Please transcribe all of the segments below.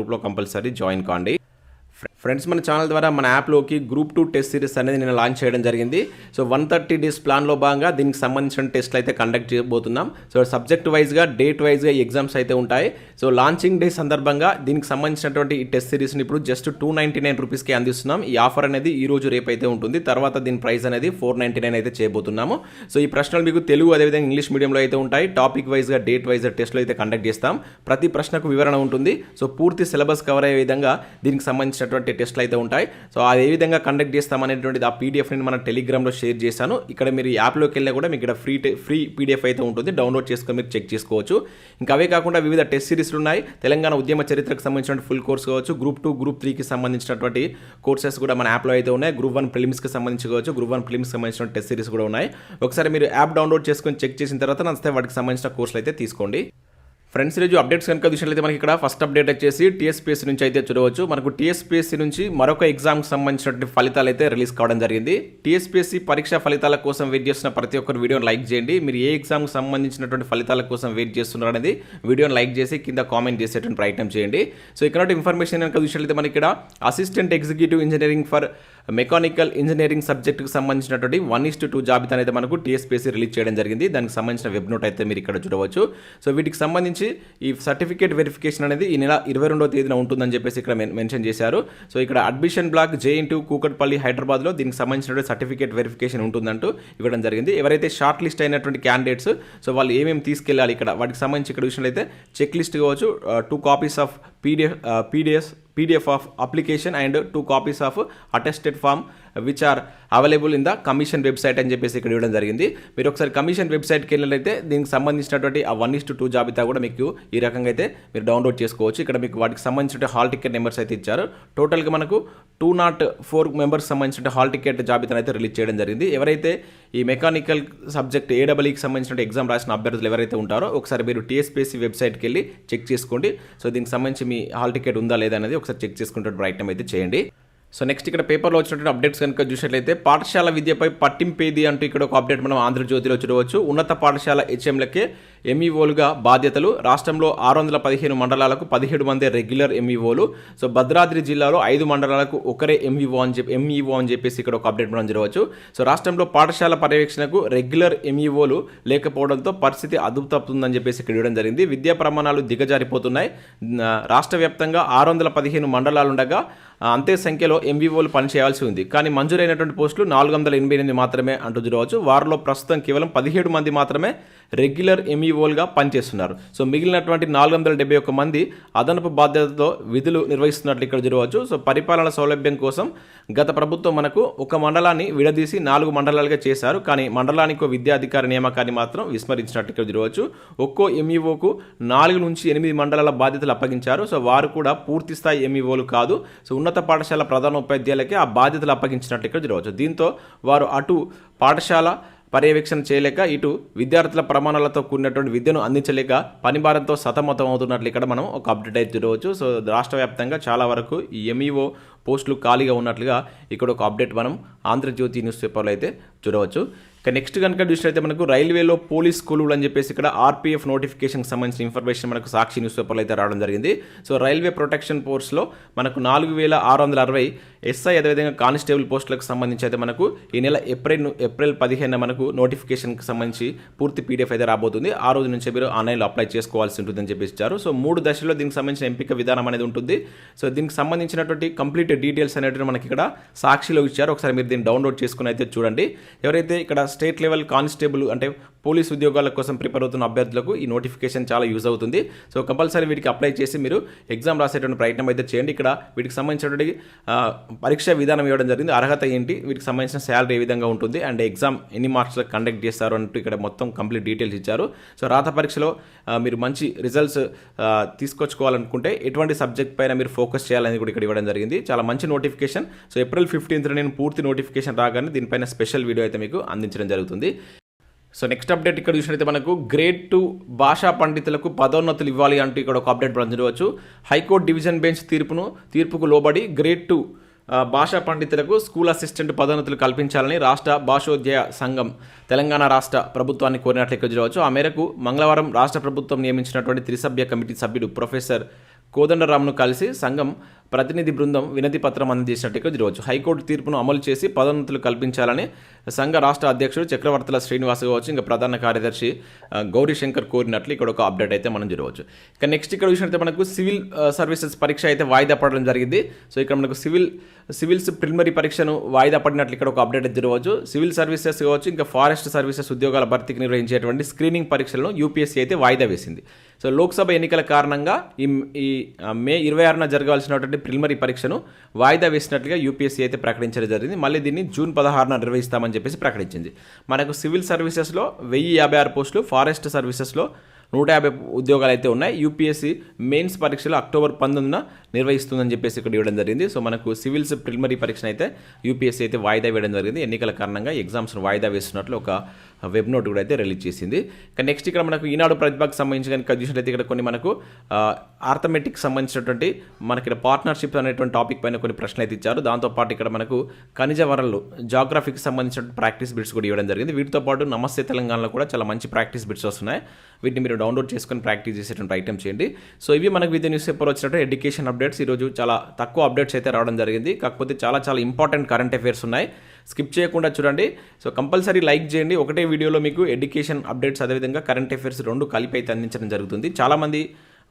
గ్రూప్లో compulsory join కాండి. Friends మన ఛానల్ ద్వారా మన యాప్లోకి గ్రూప్ టూ టెస్ట్ సిరీస్ అనేది నేను లాంచ్ చేయడం జరిగింది. సో వన్ థర్టీ డేస్ ప్లాన్లో భాగంగా దీనికి సంబంధించిన టెస్ట్లు అయితే కండక్ట్ చేయబోతున్నాం. సో సబ్జెక్ట్ వైజ్గా డేట్ వైజ్గా ఎగ్జామ్స్ అయితే ఉంటాయి. సో లాంచింగ్ డే సందర్భంగా దీనికి సంబంధించినటువంటి ఈ టెస్ట్ సిరీస్ని ఇప్పుడు జస్ట్ టూ నైంటీ నైన్ రూపీస్కి అందిస్తున్నాం. ఈ ఆఫర్ అనేది ఈ రోజు రేపు అయితే ఉంటుంది. తర్వాత దీని ప్రైస్ అనేది ఫోర్ నైంటీ నైన్ అయితే చేయబోతున్నాము. సో ఈ ప్రశ్నలు మీకు తెలుగు అదేవిధంగా ఇంగ్లీష్ మీడియంలో అయితే ఉంటాయి. టాపిక్ వైజ్గా డేట్ వైజ్గా టెస్ట్లు అయితే కండక్ట్ చేస్తాం. ప్రతి ప్రశ్నకు వివరణ ఉంటుంది. సో పూర్తి సిలబస్ కవర్ అయ్యే విధంగా దీనికి సంబంధించినటువంటి టెస్ట్లు అయితే ఉంటాయి. సో అది ఏ విధంగా కండక్ట్ చేస్తామనేటువంటిది ఆ పీడిఎఫ్ని మన టెలిగ్రామ్లో షేర్ చేశాను. ఇక్కడ మీరు యాప్లోకి వెళ్ళినా కూడా మీకు ఇక్కడ ఫ్రీ ఫ్రీ పీడిఎఫ్ అయితే ఉంటుంది. డౌన్లోడ్ చేసుకొని మీరు చెక్ చేసుకోవచ్చు. ఇంకా అవే కాకుండా వివిధ టెస్ట్ సిరీస్లు ఉన్నాయి. తెలంగాణ ఉద్యమ చరిత్రకు సంబంధించిన ఫుల్ కోర్స్ కావచ్చు. గ్రూప్ టూ గ్రూప్ త్రీకి సంబంధించినటువంటి కోర్సెస్ కూడా మన యాప్లో అయితే ఉన్నాయి. గ్రూప్ వన్ ప్రిలిమ్స్కి సంబంధించి కావచ్చు. గ్రూప్ వన్ ప్రిలిమ్స్కి సంబంధించిన టెస్ట్ సిరీస్ కూడా ఉన్నాయి. ఒకసారి మీరు యాప్ డౌన్లోడ్ చేసుకొని చెక్ చేసిన తర్వాత నచ్చితే వాటికి సంబంధించిన కోర్సులు అయితే తీసుకోండి. ఫ్రెండ్స్ ఈరోజు అప్డేట్స్ కనుక చూసినట్లయితే మనకి ఇక్కడ ఫస్ట్ అప్డేట్ వచ్చేసి టీఎస్పీఎస్సీ నుంచి అయితే చూడవచ్చు. మనకు టీఎస్పీఎస్సీ నుంచి మరొక ఎగ్జామ్కి సంబంధించినటువంటి ఫలితాలు అయితే రిలీజ్ కావడం జరిగింది. టీఎస్పీఎస్సీ పరీక్ష ఫలితాల కోసం వెయిట్ చేస్తున్న ప్రతి ఒక్కరు వీడియోని లైక్ చేయండి. మీరు ఏ ఎగ్జామ్కి సంబంధించినటువంటి ఫలితాల కోసం వెయిట్ చేస్తున్నారు అనేది వీడియోని లైక్ చేసి కింద కామెంట్ చేసేటువంటి ప్రయత్నం చేయండి. సో ఇక్కడ ఇన్ఫర్మేషన్ కనుక చూసినట్లయితే మనకి ఇక్కడ assistant executive engineering for mechanical engineering సబ్జెక్టుకి సంబంధించినటువంటి వన్ ఇస్ టూ జాబితా అనేది మనకు టీఎస్పీఎస్సీ రిలీజ్ చేయడం జరిగింది. దానికి సంబంధించిన వెబ్ నోట్ అయితే మీరు ఇక్కడ చూడవచ్చు. సో వీటికి సంబంధించి ఈ సర్టిఫికేట్ వెరిఫికేషన్ అనేది ఈ నెల ఇరవై రెండవ తేదీన ఉంటుందని చెప్పేసి ఇక్కడ మెన్షన్ చేశారు. సో ఇక్కడ admission block JNTU Kukatpally హైదరాబాద్లో దీనికి సంబంధించినటువంటి సర్టిఫికేట్ వెరిఫికేషన్ ఉంటుందంటూ ఇవ్వడం జరిగింది. ఎవరైతే షార్ట్ లిస్ట్ అయినటువంటి క్యాండిడేట్స్ సో వాళ్ళు ఏమేమి తీసుకెళ్ళాలి ఇక్కడ వాటికి సంబంధించి ఇక్కడ విషయంలో అయితే చెక్ లిస్ట్ కావచ్చు two copies of PDF, uh, PDF of application and two copies of attested form. Which are available in the commission website అని చెప్పేసి ఇక్కడ ఇవ్వడం జరిగింది. మీరు ఒకసారి కమిషన్ వెబ్సైట్కి వెళ్ళినట్లయితే దీనికి సంబంధించినటువంటి ఆ వన్ ఇస్ టూ జాబితా కూడా మీకు ఈ రకంగా అయితే మీరు డౌన్లోడ్ చేసుకోవచ్చు. ఇక్కడ మీకు వాటికి సంబంధించిన హాల్ టికెట్ నెంబర్స్ అయితే ఇచ్చారు. టోటల్గా మనకు టూ నాట్ ఫోర్ మెంబర్స్ సంబంధించిన హాల్ టికెట్ జాబితాను అయితే రిలీజ్ చేయడం జరిగింది. ఎవరైతే ఈ మెకానికల్ సబ్జెక్ట్ ఏడబ్ల్యూకి సంబంధించిన ఎగ్జామ్ రాసిన అభ్యర్థులు ఎవరైతే ఉంటారో ఒకసారి మీరు టీఎస్పీఎస్సీ వెబ్సైట్కి వెళ్ళి చెక్ చేసుకోండి. సో దీనికి సంబంధించి మీ హాల్ టికెట్ ఉందా లేదా అనేది ఒకసారి చెక్ చేసుకుంటే ప్రయత్నం అయితే చేయండి. సో నెక్స్ట్ ఇక్కడ పేపర్లో వచ్చినటువంటి అప్డేట్స్ కనుక చూసినట్లయితే పాఠశాల విద్యపై పట్టింపేది అంటూ ఇక్కడ ఒక అప్డేట్ మనం ఆంధ్రజ్యోతిలో చూడవచ్చు. ఉన్నత పాఠశాల హెచ్ఎంలకే ఎంఈఓలుగా బాధ్యతలు. రాష్ట్రంలో ఆరు వందల పదిహేను మండలాలకు పదిహేడు మంది రెగ్యులర్ ఎంఈఓలు సో భద్రాద్రి జిల్లాలో ఐదు మండలాలకు ఒకరే ఎంఈఓ అని చెప్పి ఎంఈఓ అని చెప్పేసి ఇక్కడ ఒక అప్డేట్ మనం చూడవచ్చు. సో రాష్ట్రంలో పాఠశాల పర్యవేక్షణకు రెగ్యులర్ ఎంఈఓలు లేకపోవడంతో పరిస్థితి అదుపు తప్పుతుందని చెప్పేసి ఇక్కడ ఇవ్వడం జరిగింది. విద్యా ప్రమాణాలు దిగజారిపోతున్నాయి. రాష్ట్ర వ్యాప్తంగా ఆరు వందల పదిహేను మండలాలు ఉండగా అంతే సంఖ్యలో ఎంవీఓలు పనిచేయాల్సి ఉంది. కానీ మంజూరైనటువంటి పోస్టులు నాలుగు వందల ఎనభై ఎనిమిది మాత్రమే అంటూ చూడవచ్చు వారిలో ప్రస్తుతం కేవలం పదిహేడు మంది మాత్రమే రెగ్యులర్ ఎంఈఓలుగా పనిచేస్తున్నారు. సో మిగిలినటువంటి నాలుగు వందల డెబ్బై ఒక్క మంది అదనపు బాధ్యతతో విధులు నిర్వహిస్తున్నట్లు ఇక్కడ చూడవచ్చు సో పరిపాలన సౌలభ్యం కోసం గత ప్రభుత్వం మనకు ఒక మండలాన్ని విడదీసి నాలుగు మండలాలుగా చేశారు. కానీ మండలానికి ఒక విద్యాధికారి నియామకాన్ని మాత్రం విస్మరించినట్టు ఇక్కడ చూడవచ్చు ఒక్కో ఎంఈఓకు నాలుగు నుంచి ఎనిమిది మండలాల బాధ్యతలు అప్పగించారు. సో వారు కూడా పూర్తి స్థాయి ఎంఈఓలు కాదు. సో ఉన్న ఉన్నత పాఠశాల ప్రధాన ఉపాధ్యాయులకే ఆ బాధ్యతలు అప్పగించినట్లు ఇక్కడ చూడవచ్చు దీంతో వారు అటు పాఠశాల పర్యవేక్షణ చేయలేక ఇటు విద్యార్థుల ప్రమాణాలతో కూడినటువంటి విద్యను అందించలేక పనిభారంతో సతమతం అవుతున్నట్లు ఇక్కడ మనం ఒక అప్డేట్ అయితే చూడవచ్చు. సో రాష్ట్ర వ్యాప్తంగా చాలా వరకు ఈ ఎంఈఓ పోస్టులు ఖాళీగా ఉన్నట్లుగా ఇక్కడ ఒక అప్డేట్ మనం ఆంధ్రజ్యోతి న్యూస్ పేపర్లో అయితే చూడవచ్చు. ఇక నెక్స్ట్ కనుక చూసినట్లయితే మనకు రైల్వేలో పోలీస్ కొలువులు అని చెప్పేసి ఇక్కడ ఆర్పీఎఫ్ నోటిఫికేషన్కి సంబంధించిన ఇన్ఫర్మేషన్ మనకు సాక్షి న్యూస్ పేపర్లో అయితే రావడం జరిగింది. సో రైల్వే ప్రొటెక్షన్ ఫోర్స్లో మనకు నాలుగు వేల ఆరు వందల అరవై ఎస్ఐ అదేవిధంగా కానిస్టేబుల్ పోస్టులకు సంబంధించి అయితే మనకు ఈ నెల ఏప్రిల్ ఏప్రిల్ పదిహేను మనకు నోటిఫికేషన్కి సంబంధించి పూర్తి పీడిఎఫ్ అయితే రాబోతుంది. ఆ రోజు నుంచి మీరు ఆన్లైన్లో అప్లై చేసుకోవాల్సి ఉంటుందని చెప్పేసి ఇచ్చారు. సో మూడు దశల్లో దీనికి సంబంధించిన ఎంపిక విధానం అనేది ఉంటుంది. సో దీనికి సంబంధించినటువంటి కంప్లీట్ డీటెయిల్స్ అనేటివి మనకి ఇక్కడ సాక్షిలో ఇచ్చారు. ఒకసారి మీరు దీన్ని డౌన్లోడ్ చేసుకుని అయితే చూడండి. ఎవరైతే ఇక్కడ స్టేట్ లెవెల్ కానిస్టేబుల్ అంటే పోలీస్ ఉద్యోగాల కోసం ప్రిపేర్ అవుతున్న అభ్యర్థులకు ఈ నోటిఫికేషన్ చాలా యూజ్ అవుతుంది. సో కంపల్సరీ వీటికి అప్లై చేసి మీరు ఎగ్జామ్ రాసేటువంటి ప్రయత్నం అయితే చేయండి. ఇక్కడ వీటికి సంబంధించినటువంటి పరీక్ష విధానం ఇవ్వడం జరిగింది. అర్హత ఏంటి? వీటికి సంబంధించిన శాలరీ ఏ విధంగా ఉంటుంది? అండ్ ఎగ్జామ్ ఎన్ని మార్క్స్లో కండక్ట్ చేస్తారు? అంటూ ఇక్కడ మొత్తం కంప్లీట్ డీటెయిల్స్ ఇచ్చారు. సో రాత పరీక్షలో మీరు మంచి రిజల్ట్స్ తీసుకొచ్చుకోవాలనుకుంటే ఎటువంటి సబ్జెక్ట్ పైన మీరు ఫోకస్ చేయాలని కూడా ఇక్కడ ఇవ్వడం జరిగింది. చాలా మంచి నోటిఫికేషన్. సో ఏప్రిల్ ఫిఫ్టీన్త్ నేను పూర్తి నోటిఫికేషన్ రాగానే దీనిపైన స్పెషల్ వీడియో అయితే మీకు అందించడం జరుగుతుంది. సో నెక్స్ట్ అప్డేట్ ఇక్కడ చూసినట్లయితే మనకు గ్రేడ్ టూ భాషా పండితులకు పదోన్నతులు ఇవ్వాలి అంటూ ఇక్కడ ఒక అప్డేట్ పొందవచ్చు హైకోర్టు డివిజన్ బెంచ్ తీర్పును తీర్పుకు లోబడి గ్రేడ్ టూ భాషా పండితులకు స్కూల్ అసిస్టెంట్ పదోన్నతులు కల్పించాలని రాష్ట్ర భాషోద్యయ సంఘం తెలంగాణ రాష్ట్ర ప్రభుత్వాన్ని కోరినట్లు ఇక్కడ చూడవచ్చు. ఆ మేరకు మంగళవారం రాష్ట్ర ప్రభుత్వం నియమించినటువంటి త్రిసభ్య కమిటీ సభ్యుడు ప్రొఫెసర్ కోదండరామ్ను కలిసి సంఘం ప్రతినిధి బృందం వినతి పత్రం అందజేసినట్టుగా చూడవచ్చు. హైకోర్టు తీర్పును అమలు చేసి పదోన్నతులు కల్పించాలని సంఘ రాష్ట్ర అధ్యక్షుడు చక్రవర్తుల శ్రీనివాస్ కావచ్చు ఇంకా ప్రధాన కార్యదర్శి గౌరీశంకర్ గౌరీ శంకర్ కోరినట్లు ఇక్కడ ఒక అప్డేట్ అయితే మనం చూడవచ్చు. ఇక నెక్స్ట్ ఇక్కడ చూసినట్లయితే మనకు సివిల్ సర్వీసెస్ పరీక్ష అయితే వాయిదా పడడం జరిగింది. సో ఇక్కడ మనకు సివిల్ సివిల్స్ ప్రిలిమరీ పరీక్షను వాయిదా పడినట్లు ఇక్కడ ఒక అప్డేట్ అయితే చూడవచ్చు. సివిల్ సర్వీసెస్ కావచ్చు ఇంకా ఫారెస్ట్ సర్వీసెస్ ఉద్యోగాల భర్తీకి నిర్వహించేటువంటి స్క్రీనింగ్ పరీక్షలను యూపీఎస్సీ అయితే వాయిదా వేసింది. సో లోక్సభ ఎన్నికల కారణంగా ఈ ఈ మే ఇరవై ఆరున జరగాల్సినటువంటి ప్రిలిమరీ పరీక్షను వాయిదా వేసినట్లుగా యూపీఎస్సీ అయితే ప్రకటించడం జరిగింది. మళ్ళీ దీన్ని జూన్ పదహారున నిర్వహిస్తామని అని చెప్పేసి ప్రకటించింది. మనకు సివిల్ సర్వీసెస్లో వెయ్యి యాభై ఆరు పోస్టులు ఫారెస్ట్ సర్వీసెస్లో నూట యాభై ఉద్యోగాలు అయితే ఉన్నాయి. యూపీఎస్సీ మెయిన్స్ పరీక్షలు అక్టోబర్ పంతొమ్మిదిన నిర్వహిస్తుందని చెప్పేసి ఇక్కడ ఇవ్వడం జరిగింది. సో మనకు సివిల్స్ ప్రిలిమరీ పరీక్షను అయితే యూపీఎస్సీ అయితే వాయిదా వేయడం జరిగింది. ఎన్నికల కారణంగా ఎగ్జామ్స్ను వాయిదా వేస్తున్నట్లు ఒక వెబ్ నోట్ కూడా అయితే రిలీజ్ చేసింది. ఇక నెక్స్ట్ ఇక్కడ మనకు ఈనాడు ప్రతిభకు సంబంధించి కనుక చూసినట్లయితే ఇక్కడ కొన్ని మనకు ఆర్థమెటిక్ సంబంధించినటువంటి మనకి ఇక్కడ పార్ట్నర్షిప్ అనేటువంటి టాపిక్ పైన కొన్ని ప్రశ్నలు అయితే ఇచ్చారు. దాంతోపాటు ఇక్కడ మనకు ఖనిజ వనరులు జాగ్రఫీకి సంబంధించిన ప్రాక్టీస్ బిట్స్ కూడా ఇవ్వడం జరిగింది. వీటితో పాటు నమస్తే తెలంగాణలో కూడా చాలా మంచి ప్రాక్టీస్ బిట్స్ వస్తున్నాయి. వీటిని మీరు డౌన్లోడ్ చేసుకొని ప్రాక్టీస్ చేసేటువంటి ఐటమ్ చేయండి. సో ఇవి మనకు విద్య న్యూస్ పేపర్ వచ్చినట్టు ఎడ్యుకేషన్ అప్డేట్స్ ఈరోజు చాలా తక్కువ అప్డేట్స్ అయితే రావడం జరిగింది. కాకపోతే చాలా చాలా ఇంపార్టెంట్ కరెంట్ అఫైర్స్ ఉన్నాయి. స్కిప్ చేయకుండా చూడండి. సో కంపల్సరీ లైక్ చేయండి. ఒకటే వీడియోలో మీకు ఎడ్యుకేషన్ అప్డేట్స్ అదేవిధంగా కరెంట్ అఫైర్స్ రెండు కలిపి అయితే అందించడం జరుగుతుంది. చాలామంది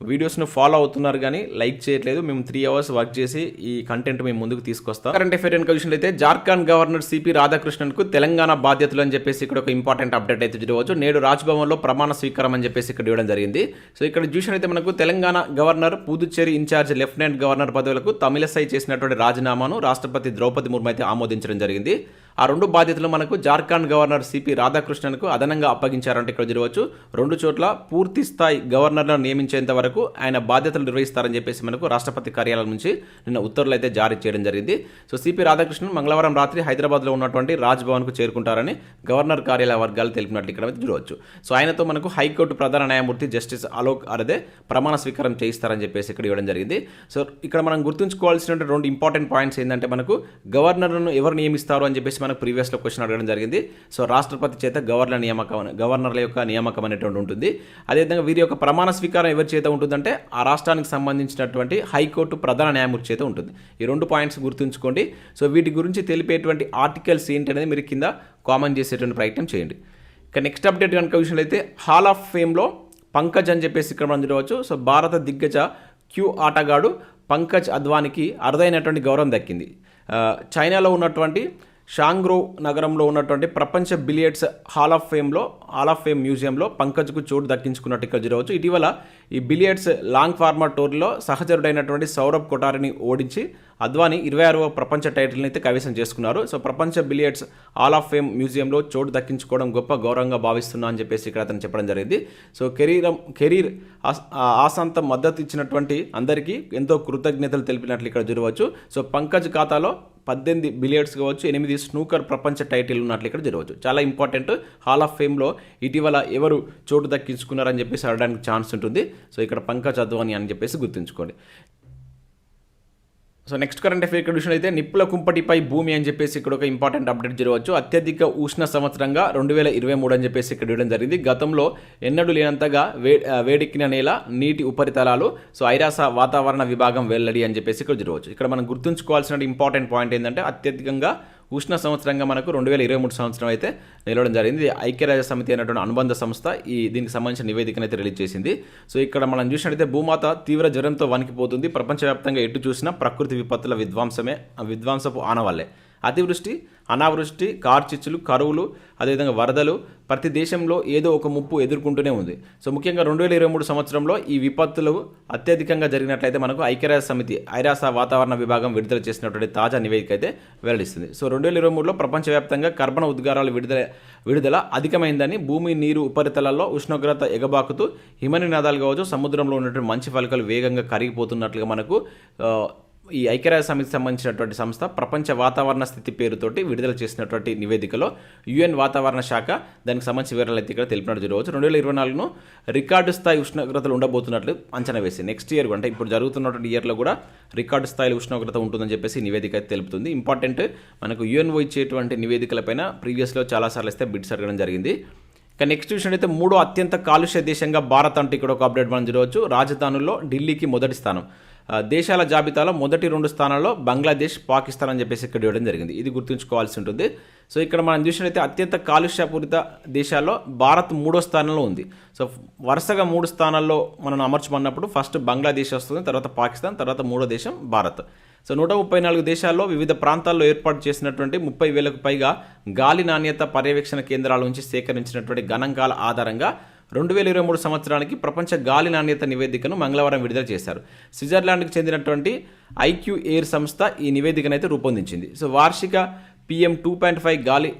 వీడియోస్ను ఫాలో అవుతున్నారు కానీ లైక్ చేయట్లేదు. మేము త్రీ అవర్స్ వర్క్ చేసి ఈ కంటెంట్ మేము ముందుకు తీసుకొస్తాం. కరెంట్ అఫైర్ కలిసి అయితే జార్ఖండ్ గవర్నర్ సిపి రాధాకృష్ణన్కు తెలంగాణ బాధ్యతలు అని చెప్పేసి ఇక్కడ ఒక ఇంపార్టెంట్ అప్డేట్ అయితే చూడవచ్చు. నేడు రాజ్భవన్లో ప్రమాణ స్వీకారం అని చెప్పేసి ఇక్కడ ఇవ్వడం జరిగింది. సో ఇక్కడ చూసినట్లయితే మనకు Telangana governor Puducherry in charge lieutenant governor పదవులకు తమిళసై చేసినటువంటి రాజీనామాను రాష్ట్రపతి ద్రౌపది ముర్ము అయితే ఆమోదించడం జరిగింది. ఆ రెండు బాధ్యతలు మనకు జార్ఖండ్ గవర్నర్ సిపి రాధాకృష్ణన్కు అదనంగా అప్పగించారంటే ఇక్కడ చూడవచ్చు. రెండు చోట్ల పూర్తి స్థాయి గవర్నర్లను నియమించేంత వరకు ఆయన బాధ్యతలు నిర్వహిస్తారని చెప్పేసి మనకు రాష్ట్రపతి కార్యాలయం నుంచి నిన్న ఉత్తర్వులు అయితే జారీ చేయడం జరిగింది. సో సిపి రాధాకృష్ణన్ మంగళవారం రాత్రి హైదరాబాద్లో ఉన్నటువంటి రాజ్భవన్కు చేరుకుంటారని గవర్నర్ కార్యాలయ వర్గాలు తెలిపినట్లు ఇక్కడ చూడవచ్చు. సో ఆయనతో మనకు హైకోర్టు ప్రధాన న్యాయమూర్తి జస్టిస్ అలోక్ అరదే ప్రమాణ స్వీకారం చేయిస్తారని చెప్పేసి ఇక్కడ ఇవ్వడం జరిగింది. సో ఇక్కడ మనం గుర్తుంచుకోవాల్సిన రెండు ఇంపార్టెంట్ పాయింట్స్ ఏంటంటే మనకు గవర్నర్ను ఎవరు నియమిస్తారు అని చెప్పేసి మనకు ప్రీవియస్లో క్వశ్చన్ అడగడం జరిగింది. సో రాష్ట్రపతి చేత గవర్నర్ నియామకం గవర్నర్ల యొక్క నియామకం అనేటువంటి ఉంటుంది. అదేవిధంగా వీరి యొక్క ప్రమాణ స్వీకారం ఎవరి చేత ఉంటుందంటే ఆ రాష్ట్రానికి సంబంధించినటువంటి హైకోర్టు ప్రధాన న్యాయమూర్తి చేత ఉంటుంది. ఈ రెండు పాయింట్స్ గుర్తుంచుకోండి. సో వీటి గురించి తెలిపేటువంటి ఆర్టికల్స్ ఏంటి అనేది మీరు కింద కామెంట్ చేసేటువంటి ప్రయత్నం చేయండి. ఇక నెక్స్ట్ అప్డేట్ కనుక విషయంలో అయితే హాల్ ఆఫ్ ఫేమ్లో పంకజ్ అని చెప్పేసి ఇక్కడ మనం చూడవచ్చు. సో భారత దిగ్గజ క్యూ ఆటగాడు పంకజ్ అద్వానికి అరుదైనటువంటి గౌరవం దక్కింది. చైనాలో ఉన్నటువంటి షాంగ్రో నగరంలో ఉన్నటువంటి ప్రపంచ బిలియర్డ్స్ హాల్ ఆఫ్ ఫేమ్లో హాల్ ఆఫ్ ఫేమ్ మ్యూజియంలో పంకజ్కు చోటు దక్కించుకున్నట్టు ఇక్కడ జరగవచ్చు. ఇటీవల ఈ బిలియర్డ్స్ లాంగ్ ఫార్మర్ టోర్లో సహచరుడైనటువంటి సౌరభ్ కొటారిని ఓడించి అద్వాని ఇరవై ఆరవ ప్రపంచ టైటిల్ని అయితే కైవసం చేసుకున్నారు. సో ప్రపంచ బిలియర్డ్స్ హాల్ ఆఫ్ ఫేమ్ మ్యూజియంలో చోటు దక్కించుకోవడం గొప్ప గౌరవంగా భావిస్తున్నా అని చెప్పేసి ఇక్కడ అతను చెప్పడం జరిగింది. సో కెరీరం కెరీర్ ఆ ఆశాంతం మద్దతు ఇచ్చినటువంటి అందరికీ ఎంతో కృతజ్ఞతలు తెలిపినట్లు ఇక్కడ చూడవచ్చు సో పంకజ్ ఖాతాలో పద్దెనిమిది బిలియర్డ్స్ కావచ్చు ఎనిమిది స్నూకర్ ప్రపంచ టైటిల్ ఉన్నట్లు ఇక్కడ జరగవచ్చు. చాలా ఇంపార్టెంట్ హాల్ ఆఫ్ ఫేమ్లో ఇటీవల ఎవరు చోటు దక్కించుకున్నారని చెప్పేసి ఆడడానికి ఛాన్స్ ఉంటుంది. సో ఇక్కడ పంకజ్ అద్వాని అని చెప్పేసి గుర్తుంచుకోండి. So next current affair condition అయితే నిప్పుల కుంపటిపై భూమి అని చెప్పేసి ఇక్కడ ఒక ఇంపార్టెంట్ అప్డేట్ జరగవచ్చు. అత్యధిక ఉష్ణ సంవత్సరంగా రెండు వేల ఇరవై మూడు అని చెప్పేసి ఇక్కడ ఇవ్వడం జరిగింది. గతంలో ఎన్నడూ లేనంతగా వే వేడెక్కిన నేల నీటి ఉపరితలాలు సో ఐరాస వాతావరణ విభాగం వెల్లడి అని చెప్పేసి ఇక్కడ జరగవచ్చు. ఇక్కడ మనం గుర్తుంచుకోవాల్సిన ఇంపార్టెంట్ పాయింట్ ఏంటంటే అత్యధికంగా ఉష్ణ సంవత్సరంగా మనకు రెండు వేల ఇరవై మూడు సంవత్సరం అయితే నిలవడం జరిగింది. ఐక్యరాజ్య సమితి అనేటువంటి అనుబంధ సంస్థ ఈ దీనికి సంబంధించిన నివేదికను అయితే రిలీజ్ చేసింది. సో ఇక్కడ మనం చూసినట్టయితే భూమాత తీవ్ర జ్వరంతో వణికిపోతుంది. ప్రపంచవ్యాప్తంగా ఎటు చూసినా ప్రకృతి విపత్తుల విధ్వంసమే విధ్వంసపు ఆనవాళ్ళే అతివృష్టి అనావృష్టి కార్చిచ్చులు కరువులు అదేవిధంగా వరదలు ప్రతి దేశంలో ఏదో ఒక ముప్పు ఎదుర్కొంటూనే ఉంది. సో ముఖ్యంగా రెండు వేల ఇరవై మూడు సంవత్సరంలో ఈ విపత్తులు అత్యధికంగా జరిగినట్లయితే మనకు ఐక్యరాజ్య సమితి ఐరాస వాతావరణ విభాగం విడుదల చేసినటువంటి తాజా నివేదిక అయితే వెల్లడిస్తుంది. సో రెండు వేల ఇరవై మూడులో ప్రపంచవ్యాప్తంగా కర్బన ఉద్గారాలు విడుదల విడుదల అధికమైందని భూమి నీరు ఉపరితలాల్లో ఉష్ణోగ్రత ఎగబాకుతూ హిమనినాదాలు కావచ్చు సముద్రంలో ఉన్నటువంటి మంచి ఫలికలు వేగంగా కరిగిపోతున్నట్లుగా మనకు ఈ ఐక్యరాజ్య సమితికి సంబంధించినటువంటి సంస్థ ప్రపంచ వాతావరణ స్థితి పేరుతోటి విడుదల చేసినటువంటి నివేదికలో యుఎన్ వాతావరణ శాఖ దానికి సంబంధించి వివరాలు అయితే ఇక్కడ తెలిపినట్టు జరగవచ్చు రెండు వేల ఇరవై నాలుగును రికార్డు స్థాయి ఉష్ణోగ్రతలు ఉండబోతున్నట్లు అంచనా వేసి నెక్స్ట్ ఇయర్ అంటే ఇప్పుడు జరుగుతున్నటువంటి ఇయర్లో కూడా రికార్డు స్థాయిలో ఉష్ణోగ్రత ఉంటుందని చెప్పేసి నివేదిక అయితే తెలుపుతుంది. ఇంపార్టెంట్ మనకు యుఎన్ఓ ఇచ్చేటువంటి నివేదికలపైన ప్రీవియస్లో చాలాసార్లు ఇస్తే బిడ్స్ అడగడం జరిగింది. కానీ నెక్స్ట్ విషయం అయితే మూడో అత్యంత కాలుష్య దేశంగా భారత్ అంటే ఇక్కడ ఒక అప్డేట్ మనం చూడవచ్చు. రాజధానుల్లో ఢిల్లీకి మొదటి స్థానం. దేశాల జాబితాలో మొదటి రెండు స్థానాల్లో బంగ్లాదేశ్ పాకిస్తాన్ అని చెప్పేసి ఇక్కడ ఇవ్వడం జరిగింది. ఇది గుర్తుంచుకోవాల్సి ఉంటుంది. సో ఇక్కడ మనం చూసినట్లయితే అత్యంత కాలుష్యపూరిత దేశాల్లో భారత్ మూడో స్థానంలో ఉంది. సో వరుసగా మూడు స్థానాల్లో మనం అమర్చమన్నప్పుడు ఫస్ట్ బంగ్లాదేశ్ వస్తుంది తర్వాత పాకిస్తాన్ తర్వాత మూడో దేశం భారత్. సో నూట ముప్పై నాలుగు దేశాల్లో వివిధ ప్రాంతాల్లో ఏర్పాటు చేసినటువంటి ముప్పై వేలకు పైగా గాలి నాణ్యత పర్యవేక్షణ కేంద్రాల నుంచి సేకరించినటువంటి గణాంకాల ఆధారంగా రెండు వేల ఇరవై మూడు సంవత్సరానికి ప్రపంచ గాలి నాణ్యత నివేదికను మంగళవారం విడుదల చేశారు. స్విట్జర్లాండ్కి చెందినటువంటి ఐక్యూ ఎయిర్ సంస్థ ఈ నివేదికను అయితే రూపొందించింది. సో వార్షిక పిఎం టూ పాయింట్ ఫైవ్ గాలి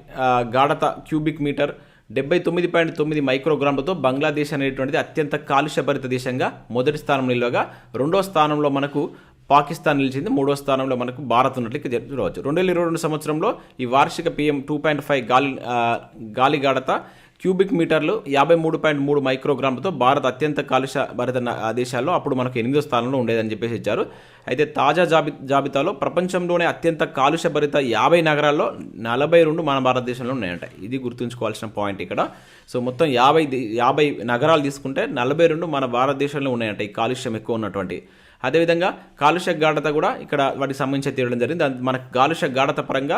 గాఢత క్యూబిక్ మీటర్ డెబ్బై తొమ్మిది పాయింట్ తొమ్మిది మైక్రోగ్రాములతో బంగ్లాదేశ్ అనేటువంటిది అత్యంత కాలుష్యభరిత దేశంగా మొదటి స్థానం నిలవగా రెండో స్థానంలో మనకు పాకిస్తాన్ నిలిచింది మూడో స్థానంలో మనకు భారత్ ఉన్నట్లు చూడవచ్చు రెండు వేల ఇరవై రెండు సంవత్సరంలో ఈ వార్షిక పిఎం టూ పాయింట్ ఫైవ్ గాలి గాలి గాఢత క్యూబిక్ మీటర్లు యాభై మూడు పాయింట్ మూడు మైక్రోగ్రామ్లతో భారత్ అత్యంత కాలుష్య భరిత దేశాల్లో అప్పుడు మనకు ఎనిమిదో స్థానంలో ఉండేదని చెప్పేసి ఇచ్చారు. అయితే తాజా జాబి జాబితాలో ప్రపంచంలోనే అత్యంత కాలుష్య భరిత యాభై నగరాల్లో నలభై రెండు మన భారతదేశంలో ఉన్నాయంట. ఇది గుర్తుంచుకోవాల్సిన పాయింట్ ఇక్కడ. సో మొత్తం యాభై యాభై నగరాలు తీసుకుంటే నలభై రెండు మన భారతదేశంలో ఉన్నాయంట ఈ కాలుష్యం ఎక్కువ ఉన్నటువంటి. అదేవిధంగా కాలుష్య గాఢత కూడా ఇక్కడ వాటికి సంబంధించి తీయడం జరిగింది. మన మనకు కాలుష్య గాఢత పరంగా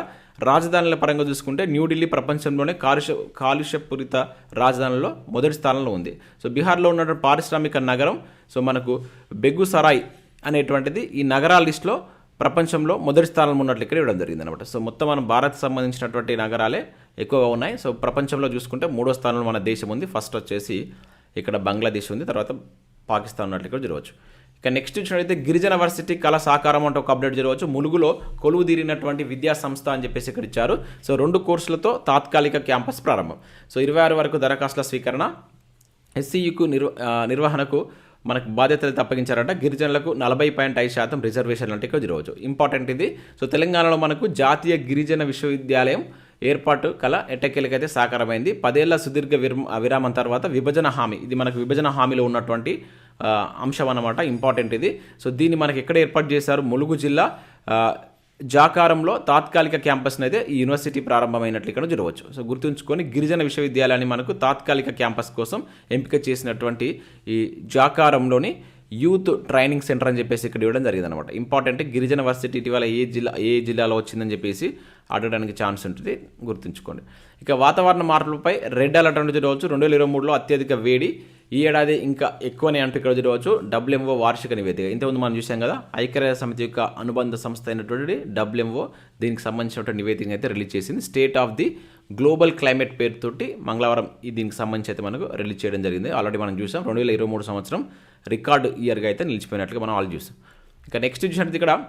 రాజధానుల పరంగా చూసుకుంటే న్యూఢిల్లీ ప్రపంచంలోనే కాలుష్య కాలుష్యపూరిత రాజధానుల్లో మొదటి స్థానంలో ఉంది. సో బీహార్లో ఉన్నటువంటి పారిశ్రామిక నగరం సో మనకు బెగ్గుసరాయ్ అనేటువంటిది ఈ నగరాల లిస్టులో ప్రపంచంలో మొదటి స్థానంలో ఉన్నట్లు ఇక్కడ ఇవ్వడం జరిగింది అనమాట సో మొత్తం మన భారత్ సంబంధించినటువంటి నగరాలే ఎక్కువగా ఉన్నాయి. సో ప్రపంచంలో చూసుకుంటే మూడో స్థానంలో మన దేశం ఉంది. ఫస్ట్ వచ్చేసి ఇక్కడ బంగ్లాదేశ్ ఉంది. తర్వాత పాకిస్తాన్ ఉన్నట్లు ఇక్కడ చూడవచ్చు. ఇక నెక్స్ట్ చూసినట్లయితే గిరిజన వర్సిటీ కళ సాకారం అంటే ఒక అప్డేట్ జరగవచ్చు. ములుగులో కొలువు తీరినటువంటి విద్యా సంస్థ అని చెప్పేసి ఇక్కడ ఇచ్చారు. సో రెండు కోర్సులతో తాత్కాలిక క్యాంపస్ ప్రారంభం. సో ఇరవై ఆరు వరకు దరఖాస్తుల స్వీకరణ. ఎస్సీయుకు నిర్వ నిర్వహణకు మనకు బాధ్యతలు అప్పగించారట గిరిజనులకు నలభై పాయింట్ ఐదు శాతం రిజర్వేషన్లు అంటే జరగవచ్చు. ఇంపార్టెంట్ ఇది. సో తెలంగాణలో మనకు జాతీయ గిరిజన విశ్వవిద్యాలయం ఏర్పాటు కల ఎట్టకేలకైతే సాకారమైంది. పదేళ్ళ సుదీర్ఘ విరమ విరామం తర్వాత విభజన హామీ. ఇది మనకు విభజన హామీలో ఉన్నటువంటి అంశం అన్నమాట ఇంపార్టెంట్ ఇది. సో దీన్ని మనకి ఎక్కడ ఏర్పాటు చేశారు? ములుగు జిల్లా జాకారంలో తాత్కాలిక క్యాంపస్ని అయితే ఈ యూనివర్సిటీ ప్రారంభమైనట్లు ఇక్కడ చూడవచ్చు. సో గుర్తుంచుకొని గిరిజన విశ్వవిద్యాలయాన్ని మనకు తాత్కాలిక క్యాంపస్ కోసం ఎంపిక చేసినటువంటి ఈ జాకారంలోని యూత్ ట్రైనింగ్ సెంటర్ అని చెప్పేసి ఇక్కడ ఇవ్వడం జరిగింది అనమాట ఇంపార్టెంట్ గిరిజన వర్సిటీ ఇటీవల ఏ జిల్లా ఏ జిల్లాలో వచ్చిందని చెప్పేసి అడగడానికి ఛాన్స్ ఉంటుంది. గుర్తుంచుకోండి. ఇక వాతావరణ మార్పులపై రెడ్ అలర్ట్ అంటే చూడవచ్చు. రెండు వేల ఇరవై మూడులో అత్యధిక వేడి ఈ ఏడాది ఇంకా ఎక్కువనే అంటూ ఇక్కడ చూడవచ్చు. డబ్ల్యూఎంఓ వార్షిక నివేదిక. ఇంతకుముందు మనం చూసాం కదా ఐక్యరాజ్య సమితి యొక్క అనుబంధ సంస్థ అయినటువంటి డబ్ల్యూఎంఓ. దీనికి సంబంధించినటువంటి నివేదిక అయితే రిలీజ్ చేసింది. State of the global climate పేరుతోటి మంగళవారం ఈ దీనికి సంబంధించి అయితే మనకు రిలీజ్ చేయడం జరిగింది. ఆల్రెడీ మనం చూసాం రెండు వేల ఇరవై మూడు సంవత్సరం రికార్డు ఇయర్గా అయితే నిలిచిపోయినట్లుగా మనం ఆల్రెడీ చూసాం ఇక నెక్స్ట్ చూసినట్టు ఇక్కడ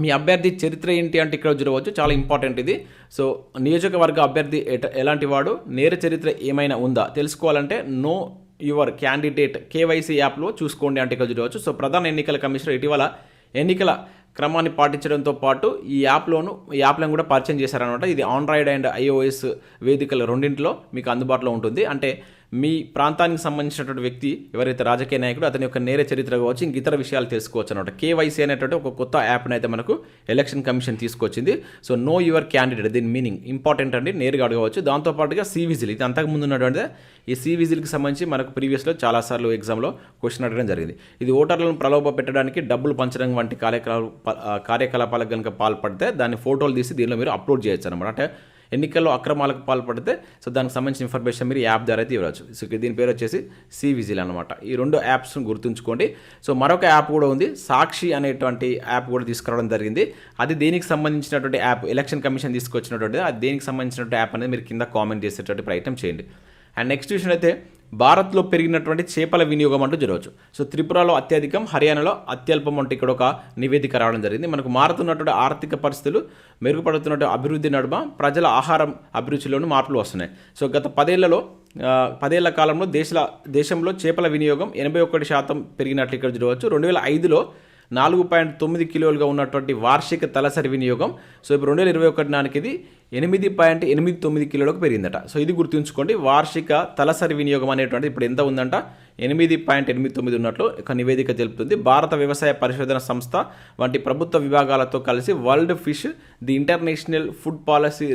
మీ అభ్యర్థి చరిత్ర ఏంటి అంటే ఇక్కడ చూడవచ్చు. చాలా ఇంపార్టెంట్ ఇది. సో నియోజకవర్గ అభ్యర్థి ఎట- ఎలాంటి వాడు? నేర చరిత్ర ఏమైనా ఉందా? తెలుసుకోవాలంటే నో యువర్ క్యాండిడేట్ కేవైసీ యాప్లో చూసుకోండి అంటే ఇక్కడ చూడవచ్చు సో ప్రధాన ఎన్నికల కమిషనర్ ఇటీవల ఎన్నికల క్రమాన్ని పాటించడంతో పాటు ఈ యాప్లోను ఈ యాప్లను కూడా పరిచయం చేశారనమాట ఇది ఆండ్రాయిడ్ అండ్ ఐఓఎస్ వేదికల రెండింటిలో మీకు అందుబాటులో ఉంటుంది. అంటే మీ ప్రాంతానికి సంబంధించినటువంటి వ్యక్తి ఎవరైతే రాజకీయ నాయకుడు అతని యొక్క నేర చరిత్ర కావచ్చు ఇంక ఇతర విషయాలు తెలుసుకోవచ్చు అనమాట కేవైసీ అనేటువంటి ఒక కొత్త యాప్ని అయితే మనకు ఎలక్షన్ కమిషన్ తీసుకొచ్చింది. సో నో యువర్ క్యాండిడేట్ దీని మీనింగ్ ఇంపార్టెంట్ అండి నేరుగా అడగవచ్చు. దాంతోపాటుగా సివిజిల్ ఇది అంతకుముందు ముందు ఈ సివిజిల్కి సంబంధించి మనకు ప్రీవియస్లో చాలాసార్లు ఎగ్జామ్లో క్వశ్చన్ అడగడం జరిగింది. ఇది ఓటర్లను ప్రలోభ పెట్టడానికి డబ్బులు పంచడం వంటి కార్యకలాప కార్యకలాపాలకు కనుక పాల్పడితే దాన్ని ఫోటోలు తీసి దీనిలో మీరు అప్లోడ్ చేయొచ్చు అనమాట అంటే ఎన్నికల్లో అక్రమాలకు పాల్పడితే సో దానికి సంబంధించిన ఇన్ఫర్మేషన్ మీరు యాప్ ద్వారా అయితే ఇవ్వచ్చు. సో దీని పేరు వచ్చేసి సి విజిల్ అనమాట ఈ రెండు యాప్స్ గుర్తుంచుకోండి. సో మరొక యాప్ కూడా ఉంది. సాక్షి అనేటువంటి యాప్ కూడా తీసుకురావడం జరిగింది. అది దేనికి సంబంధించినటువంటి యాప్ ఎలక్షన్ కమిషన్ తీసుకొచ్చినటువంటి అది దేనికి సంబంధించినటువంటి యాప్ అనేది మీరు కింద కామెంట్ చేసేటువంటి ప్రయత్నం చేయండి. అండ్ నెక్స్ట్ విషయం అయితే భారత్లో పెరిగినటువంటి చేపల వినియోగం అంటూ జరగవచ్చు. సో త్రిపురలో అత్యధికం హర్యానాలో అత్యల్పం అంటే ఇక్కడ ఒక నివేదిక రావడం జరిగింది. మనకు మారుతున్నటువంటి ఆర్థిక పరిస్థితులు మెరుగుపడుతున్నటువంటి అభివృద్ధి నడుమ ప్రజల ఆహారం అభిరుచిలోనూ మార్పులు వస్తున్నాయి. సో గత పదేళ్ళలో పదేళ్ళ కాలంలో దేశ దేశంలో చేపల వినియోగం ఎనభై ఒకటి శాతం పెరిగినట్లు ఇక్కడ చూడవచ్చు రెండు వేల ఐదులో నాలుగు పాయింట్ తొమ్మిది కిలోలుగా ఉన్నటువంటి వార్షిక తలసరి వినియోగం. సో ఇప్పుడు రెండు వేల ఇరవై ఒకటి నాటికి ఇది ఎనిమిది పాయింట్ ఎనిమిది తొమ్మిది కిలోలకు పెరిగిందట. సో ఇది గుర్తుంచుకోండి వార్షిక తలసరి వినియోగం అనేటువంటిది ఇప్పుడు ఎంత ఉందంట? ఎనిమిది పాయింట్ ఎనిమిది తొమ్మిది ఉన్నట్లు ఒక నివేదిక తెలుపుతుంది. భారత వ్యవసాయ పరిశోధన సంస్థ వంటి ప్రభుత్వ విభాగాలతో కలిసి world fish the international food policy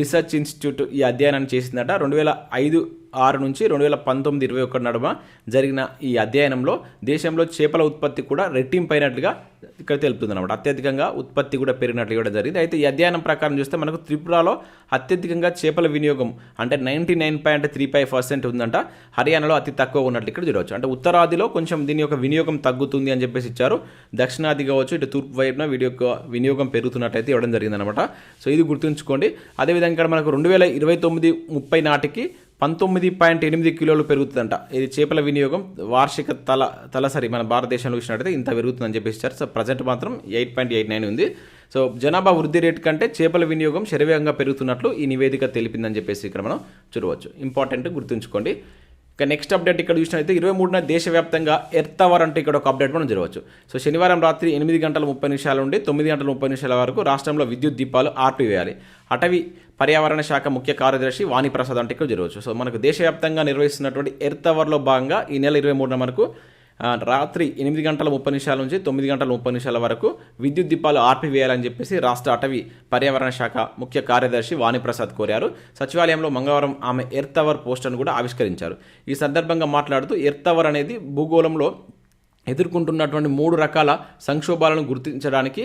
research institute ఈ అధ్యయనాన్ని చేసిందట. రెండు వేల ఐదు ఆరు నుంచి రెండు వేల పంతొమ్మిది ఇరవై ఒకటి నడుమ జరిగిన ఈ అధ్యయనంలో దేశంలో చేపల ఉత్పత్తి కూడా రెట్టింపైనట్లుగా ఇక్కడ తెలుపుతుంది అనమాట అత్యధికంగా ఉత్పత్తి కూడా పెరిగినట్లు కూడా జరిగింది. అయితే ఈ అధ్యయనం ప్రకారం చూస్తే మనకు త్రిపురలో అత్యధికంగా చేపల వినియోగం అంటే ninety nine point three five percent ఉందంట. హర్యానాలో అతి తక్కువ ఉన్నట్లు ఇక్కడ చూడవచ్చు. అంటే ఉత్తరాదిలో కొంచెం దీని యొక్క వినియోగం తగ్గుతుంది అని చెప్పేసి ఇచ్చారు. దక్షిణాది కావచ్చు ఇటు తూర్పు వైపున వీడియో వినియోగం పెరుగుతున్నట్టయితే ఇవ్వడం జరిగిందనమాట సో ఇది గుర్తుంచుకోండి. అదేవిధంగా ఇక్కడ మనకు రెండు వేల ఇరవై తొమ్మిది ముప్పై నాటికి పంతొమ్మిది పాయింట్ ఎనిమిది కిలోలు పెరుగుతుందంట. ఇది చేపల వినియోగం వార్షిక తల తలసరి మన భారతదేశంలో చూసినట్టయితే ఇంత పెరుగుతుందని చెప్పేసి ఇచ్చారు. సో ప్రజెంట్ మాత్రం ఎయిట్ పాయింట్ ఎయిట్ నైన్ ఉంది. సో జనాభా వృద్ధి రేటు కంటే చేపల వినియోగం శరవేగంగా పెరుగుతున్నట్లు ఈ నివేదిక తెలిపిందని చెప్పేసి ఇక్కడ మనం చూడవచ్చు. ఇంపార్టెంట్ గుర్తుంచుకోండి. ఇక నెక్స్ట్ అప్డేట్ ఇక్కడ చూసినట్లయితే ఇరవై మూడున దేశవ్యాప్తంగా ఎర్త్ అవర్ అంటే ఇక్కడ ఒక అప్డేట్ మనం జరగవచ్చు. సో శనివారం రాత్రి ఎనిమిది గంటల ముప్పై నిమిషాల నుండి తొమ్మిది గంటల ముప్పై నిమిషాల వరకు రాష్ట్రంలో విద్యుత్ దీపాలు ఆర్పివేయాలి అటవీ పర్యావరణ శాఖ ముఖ్య కార్యదర్శి వాణిప్రసాద్ అంటే ఇక్కడ జరగవచ్చు. సో మనకు దేశవ్యాప్తంగా నిర్వహిస్తున్నటువంటి ఎర్త్ అవర్లో భాగంగా ఈ నెల ఇరవై మూడున మనకు రాత్రి ఎనిమిది గంటల ముప్పై నిమిషాల నుంచి తొమ్మిది గంటల ముప్పై నిమిషాల వరకు విద్యుత్ దీపాలు ఆర్పివేయాలని చెప్పేసి రాష్ట్ర అటవీ పర్యావరణ శాఖ ముఖ్య కార్యదర్శి వాణిప్రసాద్ కోరారు. సచివాలయంలో మంగళవారం ఆమె ఎర్త్ అవర్ పోస్టర్ను కూడా ఆవిష్కరించారు. ఈ సందర్భంగా మాట్లాడుతూ ఎర్త్ అవర్ అనేది భూగోళంలో ఎదుర్కొంటున్నటువంటి మూడు రకాల సంక్షోభాలను గుర్తించడానికి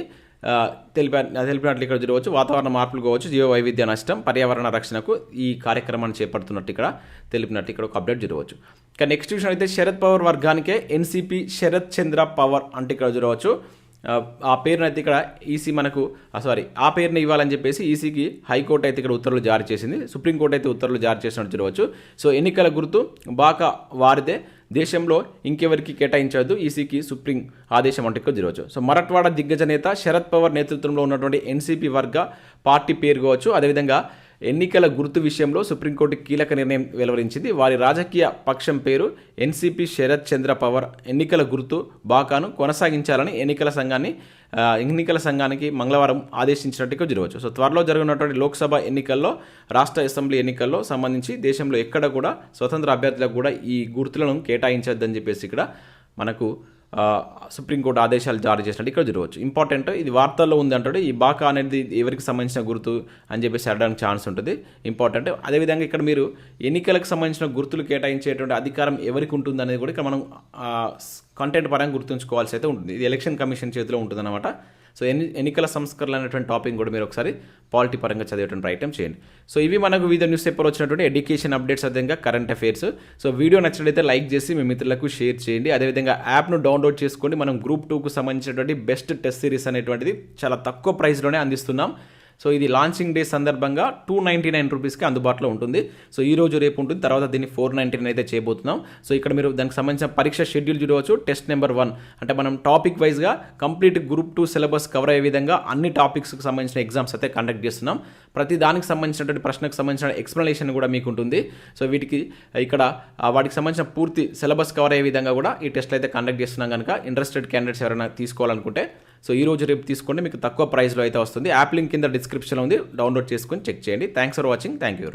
తెలిపా తెలిపినట్లు ఇక్కడ చూడవచ్చు. వాతావరణ మార్పులు కావచ్చు జీవ వైవిధ్య నష్టం పర్యావరణ రక్షణకు ఈ కార్యక్రమాన్ని చేపడుతున్నట్టు ఇక్కడ తెలిపినట్టు ఇక్కడ ఒక అప్డేట్ చూడవచ్చు. ఇక నెక్స్ట్ విషయం అయితే శరద్ పవర్ వర్గానికే ఎన్సీపీ శరత్ చంద్ర పవర్ అంటే ఇక్కడ చూడవచ్చు. ఆ, పేరును అయితే ఇక్కడ ఈసీ మనకు సారీ ఆ పేరుని ఇవ్వాలని చెప్పేసి ఈసీకి హైకోర్టు అయితే ఇక్కడ ఉత్తర్వులు జారీ చేసింది. సుప్రీంకోర్టు అయితే ఉత్తర్వులు జారీ చేసినట్టు చూడవచ్చు. సో ఎన్నికల గుర్తు బాగా వారిదే. దేశంలో ఇంకెవరికి కేటాయించవద్దు ఈసీకి సుప్రీం ఆదేశం అంటే ఇక్కడ జరగవచ్చు. సో మరట్వాడ దిగ్గజ నేత శరద్ పవార్ నేతృత్వంలో ఉన్నటువంటి ఎన్సీపీ వర్గ పార్టీ పేరు కావచ్చు. అదేవిధంగా ఎన్నికల గుర్తు విషయంలో సుప్రీంకోర్టు కీలక నిర్ణయం వెలువరించింది. వారి రాజకీయ పక్షం పేరు ఎన్సీపీ శరత్ చంద్ర పవర్. ఎన్నికల గుర్తు బాకాను కొనసాగించాలని ఎన్నికల సంఘాన్ని ఎన్నికల సంఘానికి మంగళవారం ఆదేశించినట్టుగా జరగవచ్చు. సో త్వరలో జరగనున్నటువంటి లోక్సభ ఎన్నికల్లో రాష్ట్ర అసెంబ్లీ ఎన్నికల్లో సంబంధించి దేశంలో ఎక్కడ కూడా స్వతంత్ర అభ్యర్థులకు కూడా ఈ గుర్తులను కేటాయించొద్దని చెప్పేసి ఇక్కడ మనకు సుప్రీంకోర్టు ఆదేశాలు జారీ చేసినట్టు ఇక్కడ చూడవచ్చు ఇంపార్టెంట్ ఇది వార్తల్లో ఉంది అంటాడు ఈ బాకా అనేది ఎవరికి సంబంధించిన గుర్తు అని చెప్పేసి అడడానికి ఛాన్స్ ఉంటుంది. ఇంపార్టెంట్ అదేవిధంగా ఇక్కడ మీరు ఎన్నికలకు సంబంధించిన గుర్తులు కేటాయించేటువంటి అధికారం ఎవరికి ఉంటుంది అనేది కూడా ఇక్కడ మనం కంటెంట్ పరంగా గుర్తుంచుకోవాల్సి అయితే ఉంటుంది. ఇది ఎలక్షన్ కమిషన్ చేతిలో ఉంటుందన్నమాట. సో ఎన్ని ఎన్నికల సంస్కరణలు అనేటువంటి టాపిక్ కూడా మీరు ఒకసారి పాలిటీ పరంగా చదివేటువంటి ప్రయత్నం చేయండి. సో ఇవి మనకు వివిధ న్యూస్ పేపర్ వచ్చినటువంటి ఎడ్యుకేషన్ అప్డేట్స్ అదేవిధంగా కరెంట్ అఫైర్స్ సో వీడియో నచ్చినట్లయితే లైక్ చేసి మీ మిత్రులకు షేర్ చేయండి. అదేవిధంగా యాప్ను డౌన్లోడ్ చేసుకోండి. మనం గ్రూప్ టూకు సంబంధించినటువంటి బెస్ట్ టెస్ట్ సిరీస్ అనేటువంటిది చాలా తక్కువ ప్రైస్లోనే అందిస్తున్నాం. సో ఇది లాంచింగ్ డే సందర్భంగా టూ నైంటీ నైన్ రూపీస్కి అందుబాటులో ఉంటుంది. సో ఈ రోజు రేపు ఉంటుంది తర్వాత దీన్ని ఫోర్ నైంటీ నైన్ అయితే చేయబోతున్నాం. సో ఇక్కడ మీరు దానికి సంబంధించిన పరీక్ష షెడ్యూల్ చూడవచ్చు టెస్ట్ నెంబర్ వన్ అంటే మనం టాపిక్ వైజ్గా complete group two syllabus cover అయ్యే విధంగా అన్ని టాపిక్స్కి సంబంధించిన ఎగ్జామ్స్ అయితే కండక్ట్ చేస్తున్నాం. ప్రతి దానికి సంబంధించినటువంటి ప్రశ్నకు సంబంధించిన ఎక్స్ప్లెనేషన్ కూడా మీకు ఉంటుంది. సో వీటికి ఇక్కడ వాటికి సంబంధించిన పూర్తి సిలబస్ కవర్ అయ్యే విధంగా కూడా ఈ టెస్ట్లు అయితే కండక్ట్ చేస్తున్నాం కనుక. ఇంట్రెస్టెడ్ క్యాండిడేట్స్ ఎవరైనా తీసుకోవాలనుకుంటే సో ఈ రోజు రేపు తీసుకోండి మీకు తక్కువ ప్రైస్లో అయితే వస్తుంది. యాప్ లింక్ కింద డిస్క్రిప్షన్లో ఉంది. డౌన్లోడ్ చేసుకొని చెక్ చేయండి. Thanks for watching thank you